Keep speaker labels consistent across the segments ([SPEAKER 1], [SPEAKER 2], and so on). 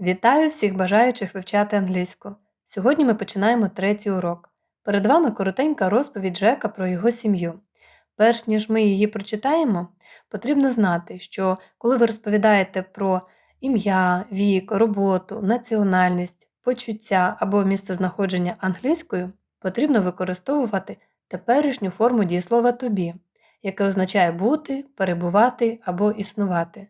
[SPEAKER 1] Вітаю всіх бажаючих вивчати англійську. Сьогодні ми починаємо третій урок. Перед вами коротенька розповідь Джека про його сім'ю. Перш ніж ми її прочитаємо, потрібно знати, що коли ви розповідаєте про ім'я, вік, роботу, національність, почуття або місцезнаходження англійською, потрібно використовувати теперішню форму дієслова тобі, яке означає бути, перебувати або існувати.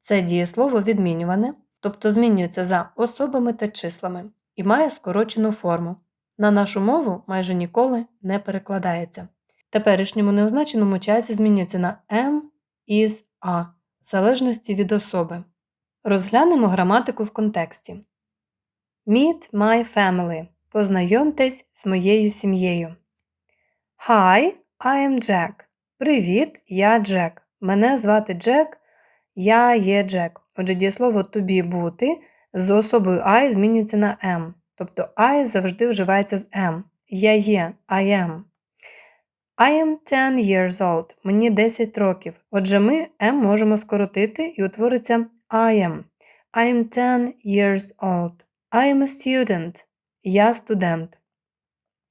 [SPEAKER 1] Це дієслово відмінюване, тобто змінюється за особами та числами і має скорочену форму. На нашу мову майже ніколи не перекладається. В теперішньому неозначеному часі змінюється на am, is, a, в залежності від особи. Розглянемо граматику в контексті. Meet my family. Познайомтесь з моєю сім'єю. Hi, I am Jack. Привіт, я Джек. Мене звати Джек. Я є Джек. Отже, дієслово тобі бути з особою I змінюється на am. Тобто I завжди вживається з am. Я є, I am. I am 10 years old. Мені 10 років. Отже, ми am можемо скоротити і утвориться I am. I am 10 years old. I am a student. Я студент.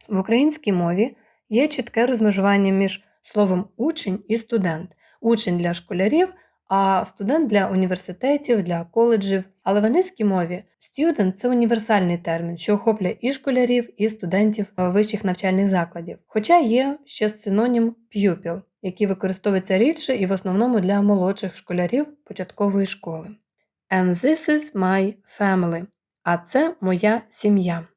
[SPEAKER 1] В українській мові є чітке розмежування між словом учень і студент. Учень для школярів, а студент для університетів, для коледжів. Але в англійській мові student – це універсальний термін, що охоплює і школярів, і студентів вищих навчальних закладів. Хоча є ще синонім pupil, який використовується рідше і в основному для молодших школярів початкової школи. And this is my family. А це моя сім'я.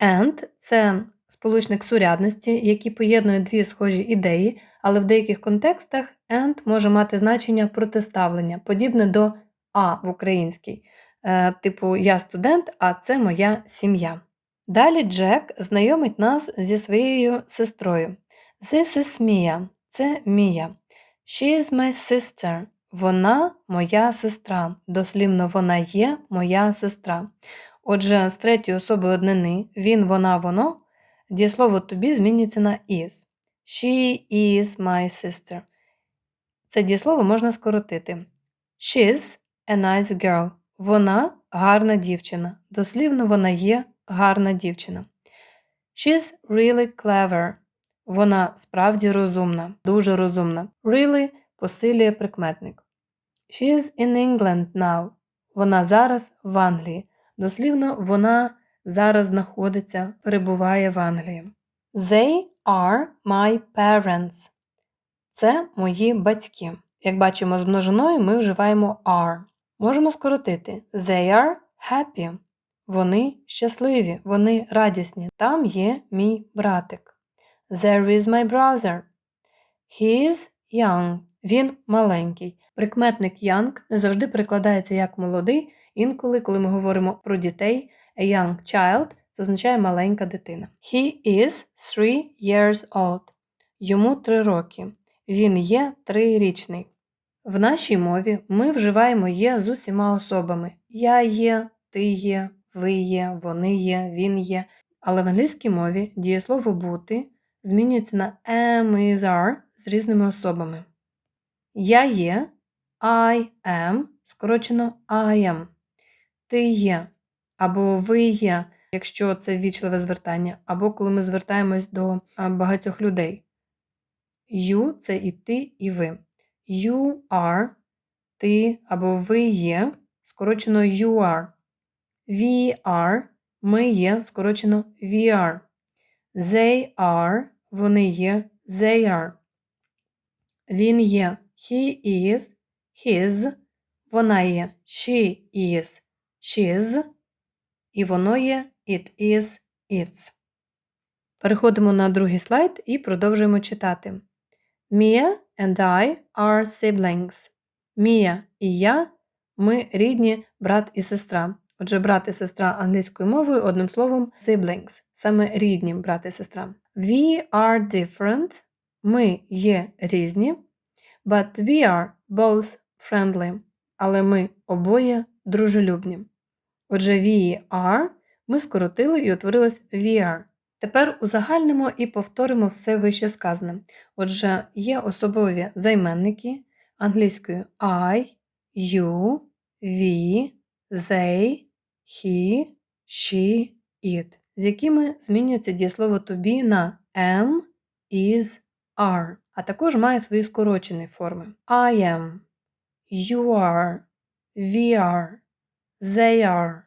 [SPEAKER 1] And – це сполучник сурядності, який поєднує дві схожі ідеї, але в деяких контекстах and може мати значення протиставлення, подібне до а в українській, Е, типу я студент, а це моя сім'я. Далі Джек знайомить нас зі своєю сестрою. This is Mia. Це Мія. She is my sister. Вона моя сестра. Дослівно, вона є моя сестра. Отже, з третьої особи однини він, вона, воно. Дієслово тобі змінюється на is. She is my sister. Це дієслово можна скоротити. She's a nice girl. Вона гарна дівчина. Дослівно, вона є гарна дівчина. She's really clever. Вона справді розумна, дуже розумна. Really посилює прикметник. She's in England now. Вона зараз в Англії. Дослівно, вона зараз знаходиться, перебуває в Англії. They are my parents. Це мої батьки. Як бачимо з множиною, ми вживаємо are. Можемо скоротити. They are happy. Вони щасливі, вони радісні. Там є мій братик. There is my brother. He is young. Він маленький. Прикметник young не завжди перекладається як молодий. Інколи, коли ми говоримо про дітей, a young child це означає маленька дитина. He is three years old. Йому три роки. Він є трирічний. В нашій мові ми вживаємо є з усіма особами. Я є, ти є, ви є, вони є, він є. Але в англійській мові дієслово бути змінюється на am, is, are з різними особами. Я є, I am, скорочено I am. Ти є, або ви є, якщо це вічливе звертання, або коли ми звертаємось до багатьох людей. You – це і ти, і ви. You are, ти або ви є, скорочено you are. We are, ми є, скорочено we are. They are, вони є, they are. Він є, he is, his, вона є, she is, she's, і воно є, it is, its. Переходимо на другий слайд і продовжуємо читати. Mia and I are siblings. Мія і я ми рідні брат і сестра. Отже, брат і сестра англійською мовою, одним словом, siblings, саме рідні брат і сестра. We are different. Ми є різні. But we are both friendly. Але ми обоє дружелюбні. Отже, we are ми скоротили і утворилось are. Тепер узагальнимо і повторимо все вище сказане. Отже, є особові займенники англійською I, you, we, they, he, she, it, з якими змінюється дієслово to be на am, is, are, а також має свої скорочені форми. I am, you are, we are, they are,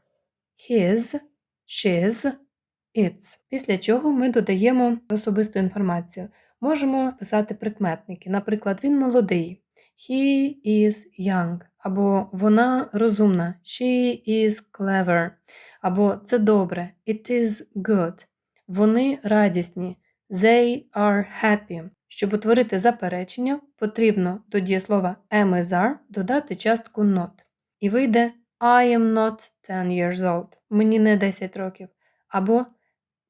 [SPEAKER 1] his, she's, its. Після чого ми додаємо особисту інформацію. Можемо писати прикметники. Наприклад, він молодий. He is young. Або вона розумна. She is clever. Або це добре. It is good. Вони радісні. They are happy. Щоб утворити заперечення, потрібно до дієслова am is are додати частку not. І вийде I am not 10 years old. Мені не 10 років. Або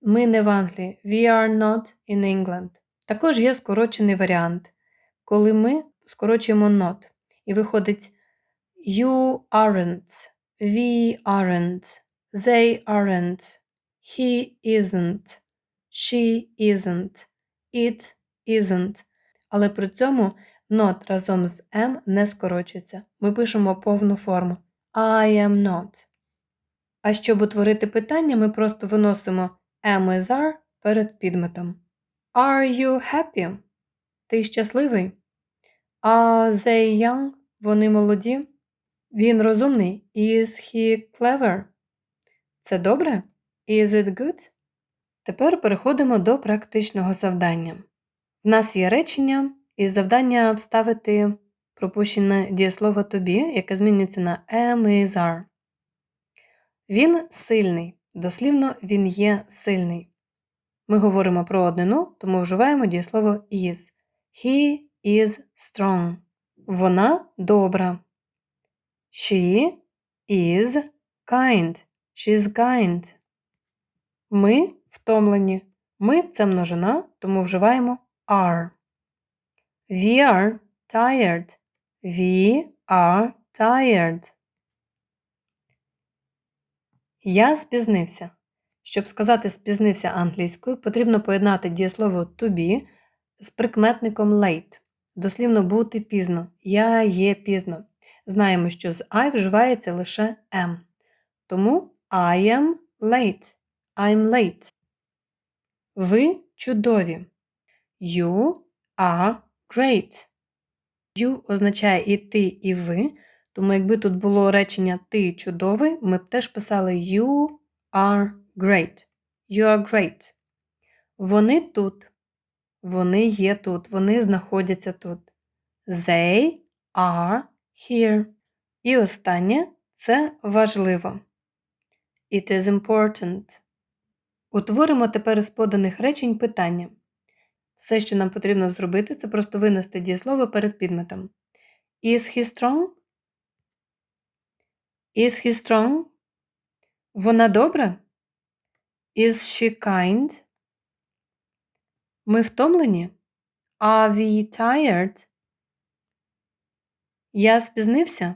[SPEAKER 1] ми не в Англії. We are not in England. Також є скорочений варіант, коли ми скорочуємо not. І виходить You aren't, we aren't, they aren't, he isn't, she isn't, it isn't. Але при цьому not разом з am не скорочується. Ми пишемо повну форму I am not. А щоб утворити питання, ми просто виносимо am is are перед підметом. Are you happy? Ти щасливий? Are they young? Вони молоді? Він розумний? Is he clever? Це добре? Is it good? Тепер переходимо до практичного завдання. В нас є речення і завдання вставити пропущене дієслово тобі, яке змінюється на am is are. Він сильний. Дослівно він є сильний. Ми говоримо про однину, тому вживаємо дієслово is. He is strong. Вона добра. She is kind. She's kind. Ми втомлені. Ми це множина, тому вживаємо are. We are tired. We are tired. Я спізнився. Щоб сказати спізнився англійською, потрібно поєднати дієслово to be з прикметником late. Дослівно бути пізно. Я є пізно. Знаємо, що з I вживається лише am. Тому I am late. I'm late. Ви чудові. You are great. You означає і ти, і ви. Тому, якби тут було речення ти чудовий, ми б теж писали You are great. You are great. Вони тут. Вони є тут. Вони знаходяться тут. They are here. І останнє це важливо. It is important. Утворимо тепер із поданих речень питання. Все, що нам потрібно зробити, це просто винести дієслово перед підметом. Is he strong? Is he strong? Вона добра? Is she kind? Ми втомлені? Are we tired? Я спізнився?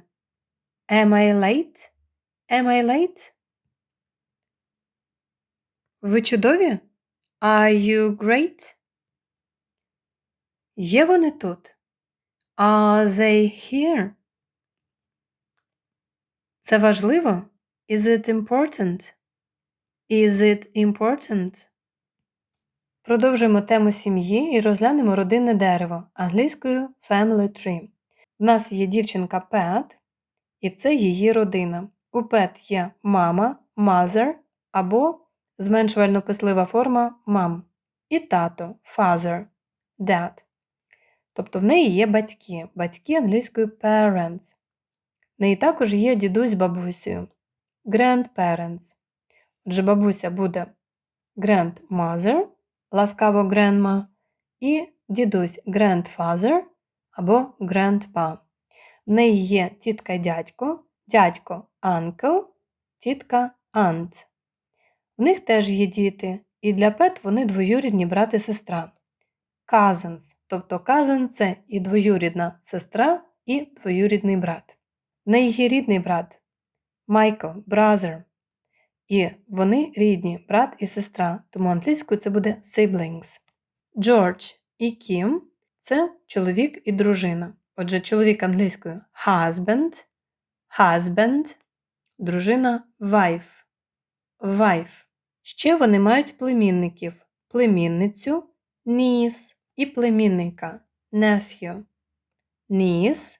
[SPEAKER 1] Am I late? Am I late? Ви чудові? Are you great? Є вони тут? Are they here? Це важливо? Is it important? Is it important? Продовжуємо тему сім'ї і розглянемо родинне дерево англійською family tree. У нас є дівчинка Пет, і це її родина. У Пет є мама, mother або зменшувально пислива форма мам. І тато father, dad. Тобто в неї є батьки, батьки англійською parents. В неї також є дідусь з бабусею grandparents. Отже, бабуся буде grandmother, ласкаво grandma, і дідусь grandfather або grandpa. В неї є тітка дядько, дядько uncle, тітка aunt. В них теж є діти, і для пет вони двоюрідні брат і сестра. Cousins, тобто cousin – це і двоюрідна сестра, і двоюрідний брат. В неї є рідний брат Майкл, brother. І вони рідні, брат і сестра, тому англійською це буде siblings. Джордж і Кім це чоловік і дружина. Отже, чоловік англійською husband, husband, дружина wife. Wife. Ще вони мають племінників, племінницю niece і племінника nephew. Niece,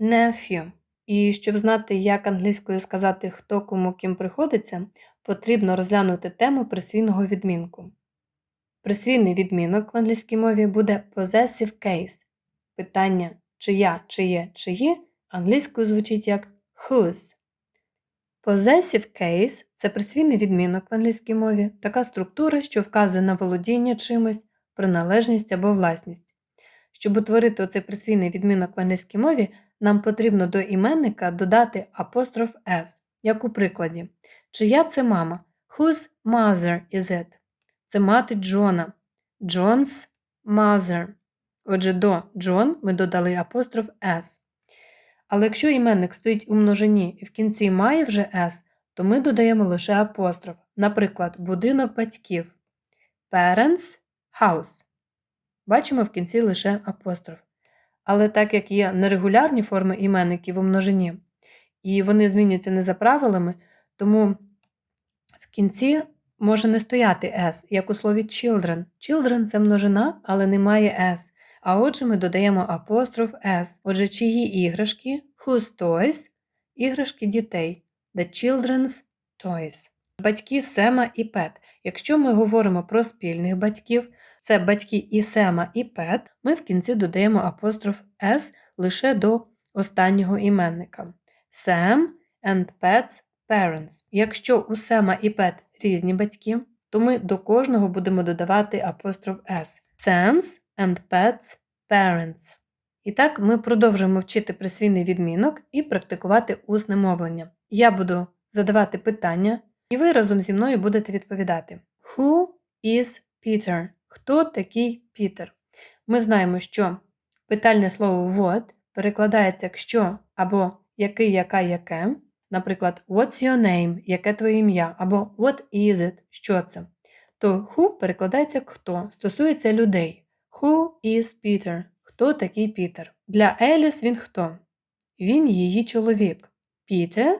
[SPEAKER 1] nephew. І щоб знати, як англійською сказати, хто кому ким приходиться, потрібно розглянути тему присвійного відмінку. Присвійний відмінок в англійській мові буде possessive case. Питання чия, чиє, чиї англійською звучить як whose. Possessive case це присвійний відмінок в англійській мові, така структура, що вказує на володіння чимось, приналежність або власність. Щоб утворити оцей присвійний відмінок в англійській мові, нам потрібно до іменника додати апостроф S, як у прикладі. Чия це мама? Whose mother is it? Це мати Джона. John's mother. Отже, до John ми додали апостроф S. Але якщо іменник стоїть у множині і в кінці має вже S, то ми додаємо лише апостроф. Наприклад, будинок батьків. Parents house. Бачимо в кінці лише апостроф. Але так як є нерегулярні форми іменників у множині, і вони змінюються не за правилами, тому в кінці може не стояти S, як у слові children. Children це множина, але немає S. А отже, ми додаємо апостроф S. Отже, чиї іграшки? Whose toys? Іграшки дітей. The children's toys. Батьки Сема і Пет. Якщо ми говоримо про спільних батьків, це батьки і Сема і Пет, ми в кінці додаємо апостроф S лише до останнього іменника. Sam and Pet's parents. Якщо у Сема і Пет різні батьки, то ми до кожного будемо додавати апостроф S. Sam's and Pet's parents. І так ми продовжуємо вчити присвійний відмінок і практикувати усне мовлення. Я буду задавати питання, і ви разом зі мною будете відповідати. Who is Peter? Хто такий Пітер? Ми знаємо, що питальне слово what перекладається як що або який, яка, яке. Наприклад, What's your name? Яке твоє ім'я? Або What is it? Що це? То who перекладається як хто, стосується людей. Who is Peter? Хто такий Пітер? Для Еліс він хто? Він її чоловік. Peter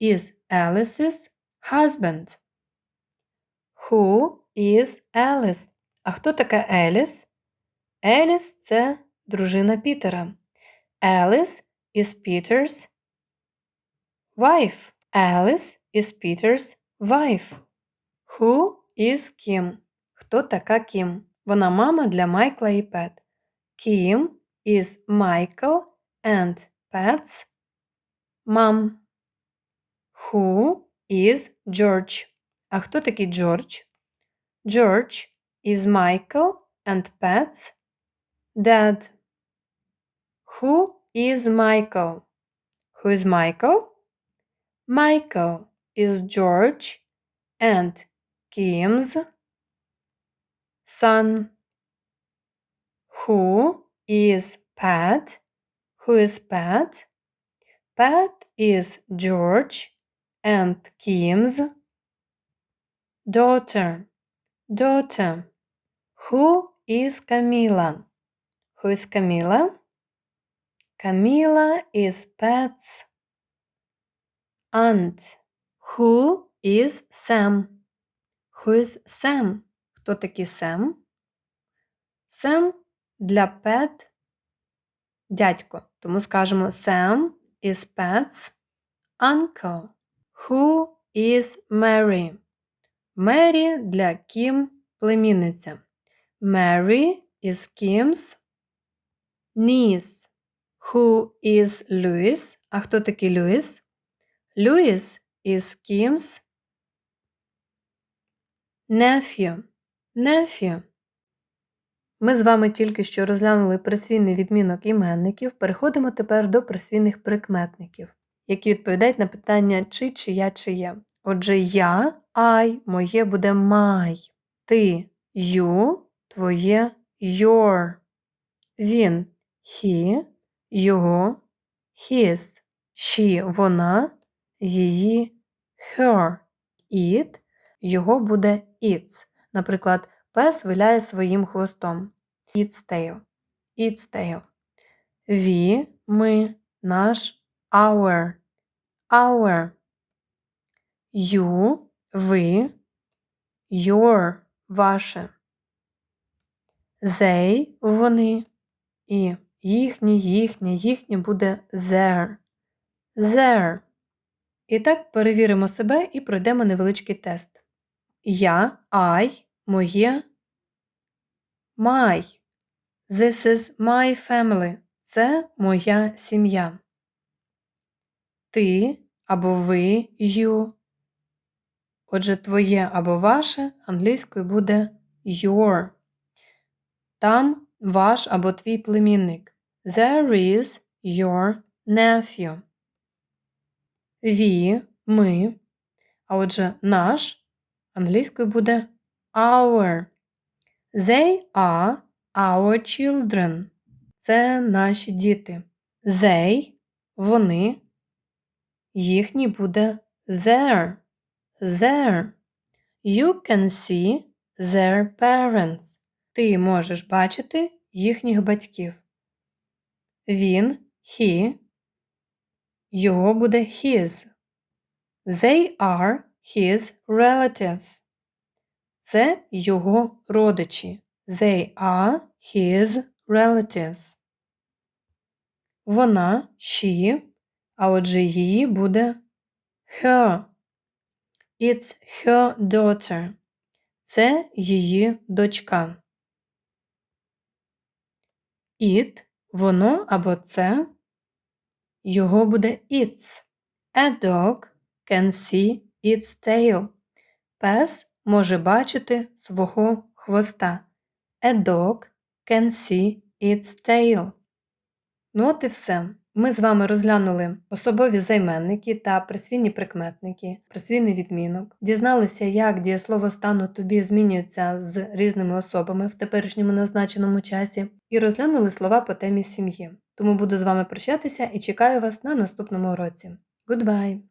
[SPEAKER 1] is Alice's husband. Who is Alice? А хто така Еліс? Еліс це дружина Пітера. Alice is Peter's wife. Alice is Peter's wife. Who is Kim? Хто така Кім? Вона мама для Майкла і Пет. Kim is Michael and Pet's mom. Who is George? А хто такий Джордж? George is Michael and Pet's dad. Who is Michael? Who is Michael? Michael is George and Kim's son. Who is Pat? Who is Pat? Pat is George and Kim's daughter. Daughter. Who is Camila? Who is Camila? Camila is Pat's aunt. Who is Sam? Who is Sam? Хто такий Сем? Сем для Пет дядько. Тому скажемо Sam is Pet's uncle. Who is Mary? Мері для Кім племінниця. Mary is Kim's niece. Who is Louis? А хто такий Louis? Louis is Kim's nephew. Nephew. Ми з вами тільки що розглянули присвійний відмінок іменників, переходимо тепер до присвійних прикметників, які відповідають на питання чи, чия, чиє. Отже, я, I, моє буде my, ти, you, твоє your, він, he, його, his, she, вона, її, her, it, його буде its. Наприклад, Пес виляє своїм хвостом. Its tail. Its tail. We, ми, наш, our. Our. You, ви, your, ваше. They, вони. І їхнє, їхнє, їхнє буде their. Their. І так перевіримо себе і пройдемо невеличкий тест. Я, I, моє, my. This is my family. Це моя сім'я. Ти або ви you. Отже, твоє або ваше англійською буде your. Там ваш або твій племінник. There is your nephew. Ві, ми. А отже, наш англійською буде our. They are our children. Це наші діти. They, вони. Їхній буде their. Their. You can see their parents. Ти можеш бачити їхніх батьків. Він, he. Його буде his. They are his relatives. Це його родичі. They are his relatives. Вона she, а отже її буде her. It's her daughter. Це її дочка. It, воно або це. Його буде its. A dog can see its tail. Пес може бачити свого хвоста. A dog can see its tail. Ну от і все. Ми з вами розглянули особові займенники та присвійні прикметники, присвійний відмінок, дізналися, як дієслово стану тобі змінюється з різними особами в теперішньому неозначеному часі, і розглянули слова по темі сім'ї. Тому буду з вами прощатися і чекаю вас на наступному уроці. Goodbye!